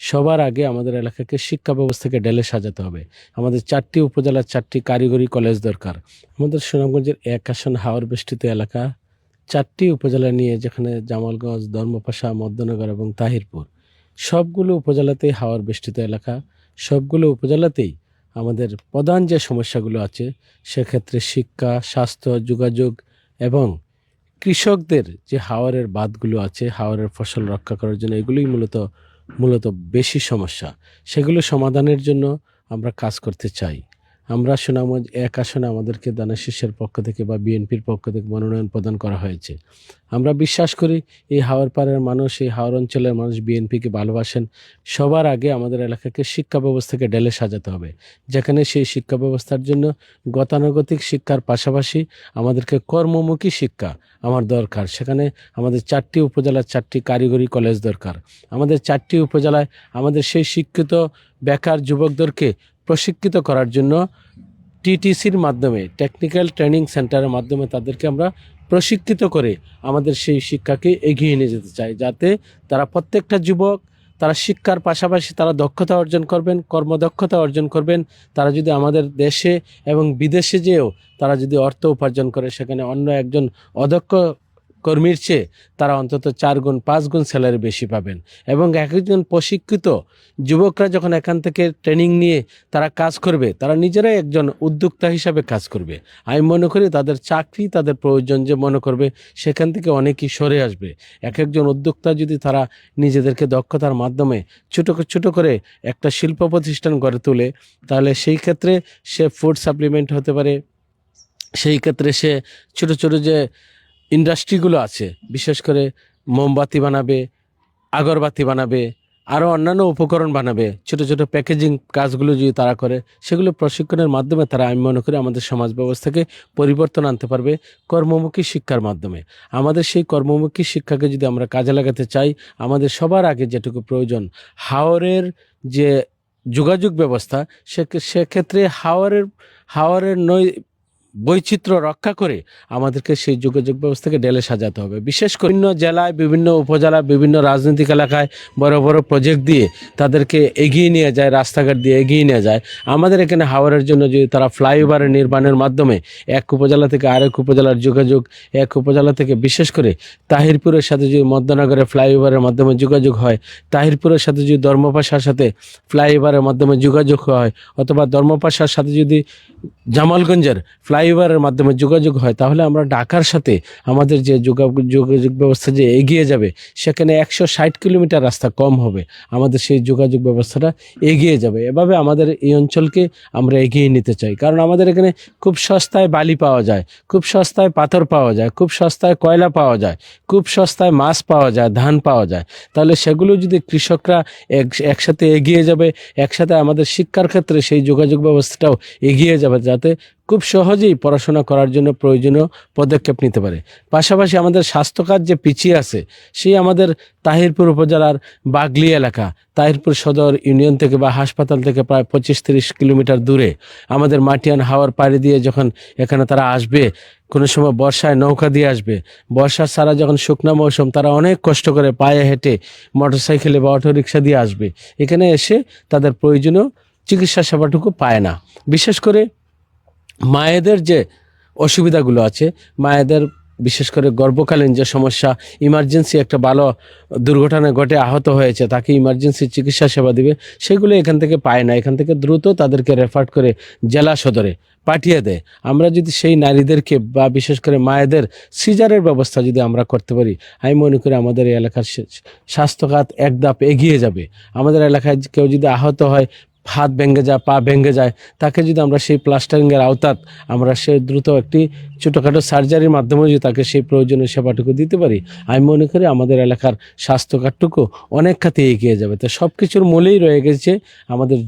সবার আগে আমাদের এলাকাকে শিক্ষা ব্যবস্থাকে ঢেলে সাজাতে হবে। আমাদের চারটি উপজেলার চারটি কারিগরি কলেজ দরকার। আমাদের সুনামগঞ্জের এক আসন হাওর বেষ্টিত এলাকা, চারটি উপজেলা নিয়ে যেখানে জামালগঞ্জ, ধর্মপাশা, মধ্যনগর এবং তাহিরপুর। সবগুলো উপজেলাতেই হাওয়ার বেষ্টিত এলাকা। সবগুলো উপজেলাতেই আমাদের প্রধান যে সমস্যাগুলো আছে, সেক্ষেত্রে শিক্ষা, স্বাস্থ্য, যোগাযোগ এবং কৃষকদের যে হাওয়ারের বাঁধগুলো আছে হাওয়ারের ফসল রক্ষা করার জন্য এগুলোই মূলত মূলত বেশি সমস্যা। সেগুলো সমাধানের জন্য আমরা কাজ করতে চাই। আমরা সুনাম এক আসনে আমাদেরকে দানা শীর্ষের পক্ষ থেকে বা বিএনপির পক্ষ থেকে মনোনয়ন প্রদান করা হয়েছে। আমরা বিশ্বাস করি এই হাওয়ার পাড়ের মানুষ, এই হাওয়ার অঞ্চলের মানুষ বিএনপিকে ভালোবাসেন। সবার আগে আমাদের এলাকাকে শিক্ষা ব্যবস্থাকে ঢেলে সাজাতে হবে। যেখানে সেই শিক্ষা ব্যবস্থার জন্য গতানুগতিক শিক্ষার পাশাপাশি আমাদেরকে কর্মমুখী শিক্ষা আমার দরকার। সেখানে আমাদের চারটি উপজেলার চারটি কারিগরি কলেজ দরকার। আমাদের চারটি উপজেলায় আমাদের সেই শিক্ষিত বেকার যুবকদেরকে প্রশিক্ষিত করার জন্য টিটিসির মাধ্যমে টেকনিক্যাল ট্রেনিং সেন্টারের মাধ্যমে তাদেরকে আমরা প্রশিক্ষিত করে আমাদের সেই শিক্ষাকে এগিয়ে নিয়ে যেতে চাই, যাতে তারা প্রত্যেকটা যুবক, তারা শিক্ষার পাশাপাশি তারা দক্ষতা অর্জন করবেন, কর্মদক্ষতা অর্জন করবেন। তারা যদি আমাদের দেশে এবং বিদেশে যেও তারা যদি অর্থ উপার্জন করে, সেখানে অন্য একজন অদক্ষ কর্মীর চেয়ে তারা অন্তত চার গুণ, পাঁচ গুণ স্যালারি বেশি পাবেন। এবং এক একজন প্রশিক্ষিত যুবকরা যখন এখান থেকে ট্রেনিং নিয়ে তারা কাজ করবে, তারা নিজেরাই একজন উদ্যোক্তা হিসাবে কাজ করবে। আমি মনে করি তাদের চাকরি, তাদের প্রয়োজন যে মনে করবে, সেখান থেকে অনেকেই সরে আসবে। এক একজন উদ্যোক্তা যদি তারা নিজেদেরকে দক্ষতার মাধ্যমে ছোটো ছোটো করে একটা শিল্প প্রতিষ্ঠান গড়ে তোলে, তাহলে সেই ক্ষেত্রে সে ফুড সাপ্লিমেন্ট হতে পারে, সেই ক্ষেত্রে সে ছোটো ছোটো যে ইন্ডাস্ট্রিগুলো আছে, বিশেষ করে মোমবাতি বানাবে, আগরবাতি বানাবে আরও অন্যান্য উপকরণ বানাবে, ছোট ছোট প্যাকেজিং কাজগুলো যদি তারা করে, সেগুলো প্রশিক্ষণের মাধ্যমে তারা, আমি মনে করি, আমাদের সমাজ ব্যবস্থাকে পরিবর্তন আনতে পারবে কর্মমুখী শিক্ষার মাধ্যমে। আমাদের সেই কর্মমুখী শিক্ষাকে যদি আমরা কাজে লাগাতে চাই, আমাদের সবার আগে যেটুকু প্রয়োজন, হাওরের যে যোগাযোগ ব্যবস্থা সে সেক্ষেত্রে হাওরের হাওরের নৈ বৈচিত্র্য রক্ষা করে আমাদেরকে সেই যোগাযোগ ব্যবস্থাকে ঢেলে সাজাতে হবে। বিশেষ করে বিভিন্ন জেলায়, বিভিন্ন উপজেলা বিভিন্ন রাজনৈতিক এলাকায় বড় বড় প্রজেক্ট দিয়ে তাদেরকে এগিয়ে নিয়ে যায়, রাস্তাঘাট দিয়ে এগিয়ে নিয়ে যায়। আমাদের এখানে হাওড়ের জন্য যদি তারা ফ্লাইওভারের নির্মাণের মাধ্যমে এক উপজেলা থেকে আরেক উপজেলার যোগাযোগ, এক উপজেলা থেকে বিশেষ করে তাহিরপুরের সাথে যদি মধ্যনগরের ফ্লাইওভারের মাধ্যমে যোগাযোগ হয়, তাহিরপুরের সাথে যদি ধর্মপাশার সাথে ফ্লাইওভারের মাধ্যমে যোগাযোগ হয়, অথবা ধর্মপাশার সাথে যদি জামালগঞ্জের ফ্লাইওভারের মাধ্যমে যোগাযোগ হয়, তাহলে আমরা ঢাকার সাথে আমাদের যে যোগা- যোগাযোগ ব্যবস্থা যে এগিয়ে যাবে, সেখানে একশো ষাট কিলোমিটার রাস্তা কম হবে। আমাদের সেই যোগাযোগ ব্যবস্থাটা এগিয়ে যাবে। এভাবে আমাদের এই অঞ্চলকে আমরা এগিয়ে নিতে চাই। কারণ আমাদের এখানে খুব সস্তায় বালি পাওয়া যায়, খুব সস্তায় পাথর পাওয়া যায়, খুব সস্তায় কয়লা পাওয়া যায়, খুব সস্তায় মাছ পাওয়া যায়, ধান পাওয়া যায়। তাহলে সেগুলো যদি কৃষকরা এক, একসাথে এগিয়ে যাবে, একসাথে আমাদের শিক্ষার ক্ষেত্রে সেই যোগাযোগ ব্যবস্থাটাও এগিয়ে যাবে, যাতে খুব সহজেই পড়াশোনা করার জন্য প্রয়োজনীয় পদক্ষেপ নিতে পারে। পাশাপাশি আমাদের স্বাস্থ্যখাত যে পিছিয়ে আছে, সেই আমাদের তাহিরপুর উপজেলার বাগলি এলাকা, তাহিরপুর সদর ইউনিয়ন থেকে বা হাসপাতাল থেকে প্রায় পঁচিশ তিরিশ কিলোমিটার দূরে আমাদের মাটিয়ান হাওয়ার পাড়ি দিয়ে যখন এখানে তারা আসবে, কোনো সময় বর্ষায় নৌকা দিয়ে আসবে বর্ষা ছাড়া যখন শুকনা মৌসুম তারা অনেক কষ্ট করে পায়ে হেঁটে মোটরসাইকেলে বা অটোরিকশা দিয়ে আসবে। এখানে এসে তাদের প্রয়োজনীয় চিকিৎসা সেবাটুকু পায় না। বিশেষ করে মায়েদের যে অসুবিধাগুলো আছে, মায়েদের বিশেষ করে গর্ভকালীন যে সমস্যা ইমার্জেন্সি একটা ভালো দুর্ঘটনা ঘটে আহত হয়েছে, তাকে ইমার্জেন্সি চিকিৎসা সেবা দিবে, সেগুলো এখান থেকে পায় না। এখান থেকে দ্রুত তাদেরকে রেফার করে জেলা সদরে পাঠিয়ে দেয়। আমরা যদি সেই নারীদেরকে বা বিশেষ করে মায়েদের সিজারের ব্যবস্থা যদি আমরা করতে পারি, আমি মনে করি আমাদের এলাকার সে- স্বাস্থ্যখাত এক ধাপ এগিয়ে যাবে। আমাদের এলাকায় কেউ যদি আহত হয় হাত ভেঙে যায়, পা ভেঙে যায়, তাকে যদি আমরা সেই প্লাস্টারিংয়ের আওতাত আমরা সে দ্রুত একটি ছোটোখাটো সার্জারির মাধ্যমে যদি তাকে সেই প্রয়োজনীয় সেবাটুকু দিতে পারি, আমি মনে করি আমাদের এলাকার স্বাস্থ্য কার্ডটুকু অনেক খাতে এগিয়ে যাবে। তো সব কিছুর মূলেই রয়ে গেছে আমাদের